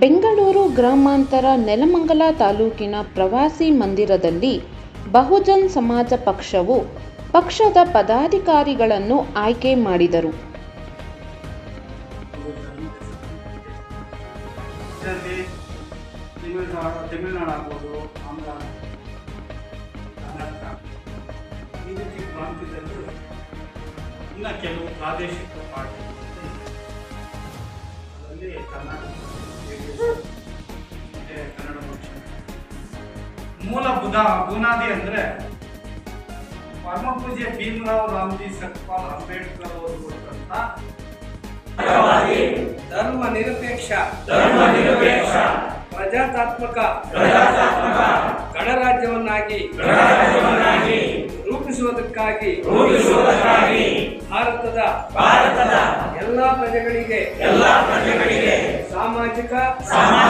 ಬೆಂಗಳೂರು ಗ್ರಾಮಾಂತರ ನೆಲಮಂಗಲ ತಾಲೂಕಿನ ಪ್ರವಾಸಿ ಮಂದಿರದಲ್ಲಿ ಬಹುಜನ್ ಸಮಾಜ ಪಕ್ಷವು ಪಕ್ಷದ ಪದಾಧಿಕಾರಿಗಳನ್ನು ಆಯ್ಕೆ ಮಾಡಿದರು. ಕೆಲವು ಪ್ರಾದೇಶಿಕ ಪಾರ್ಟಿ ಮೂಲ ಬುಧ ಬುನಾದಿ ಅಂದ್ರೆ ಪರಮ ಪೂಜೆ ಭೀಮರಾವ್ ರಾಮ್ಜಿ ಸತ್ಪಾಲ್ ಅಂಬೇಡ್ಕರ್ ಅವರು ಕೊಟ್ಟಂತ ಧರ್ಮ ನಿರಪೇಕ್ಷ. ಧರ್ಮ ನಿರಪೇಕ್ಷ. ಪ್ರಜಾತಾತ್ಮಕ. ಪ್ರಜಾತಾತ್ಮಕ. ಗಣರಾಜ್ಯವನ್ನಾಗಿ. ಗಣರಾಜ್ಯವನ್ನಾಗಿ. ರೂಪಿಸುವುದಕ್ಕಾಗಿ. ರೂಪಿಸುವುದಕ್ಕಾಗಿ. ಭಾರತದ. ಭಾರತದ. ಎಲ್ಲಾ ಪ್ರಜೆಗಳಿಗೆ. ಎಲ್ಲಾ ಪ್ರಜೆಗಳಿಗೆ. ಸಾಮಾಜಿಕ. ನಮ್ಮ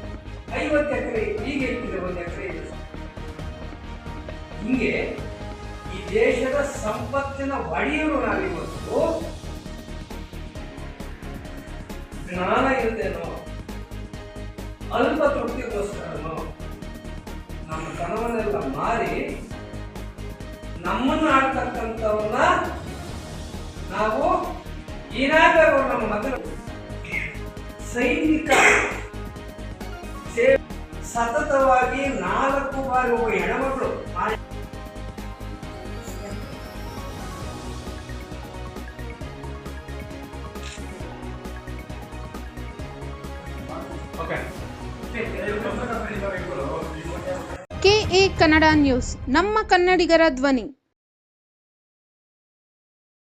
ಐವತ್ತು ಎಕರೆ ಈಗ ಇಟ್ಟಿದೆ ಒಂದು ಎಕರೆ ಇದೆ. ಹಿಂಗೆ ಈ ದೇಶದ ಸಂಪತ್ತಿನ ಒಡೆಯರು ನಾವಿವತ್ತು. ಜ್ಞಾನ ಇಲ್ಲದೇನೋ ಅಲ್ಪ ತೃಪ್ತಿಗೋಸ್ಕರನೋ ನಮ್ಮ ಕನವನ್ನೆಲ್ಲ ಮಾರಿ ನಮ್ಮನ್ನು ಆಡ್ತಕ್ಕಂಥವ್ರನ್ನ ನಾವು ಏನಾದರೂ ನಮ್ಮ ಮಗನ ಸೈನಿಕ ಸೇವೆ ಸತತವಾಗಿ ನಾಲ್ಕು ಬಾರಿ ಒಬ್ಬ ಹೆಣ್ಮಗಳು ಕೆಎ ಕನ್ನಡ ನ್ಯೂಸ್ ನಮ್ಮ ಕನ್ನಡಿಗರ ಧ್ವನಿ.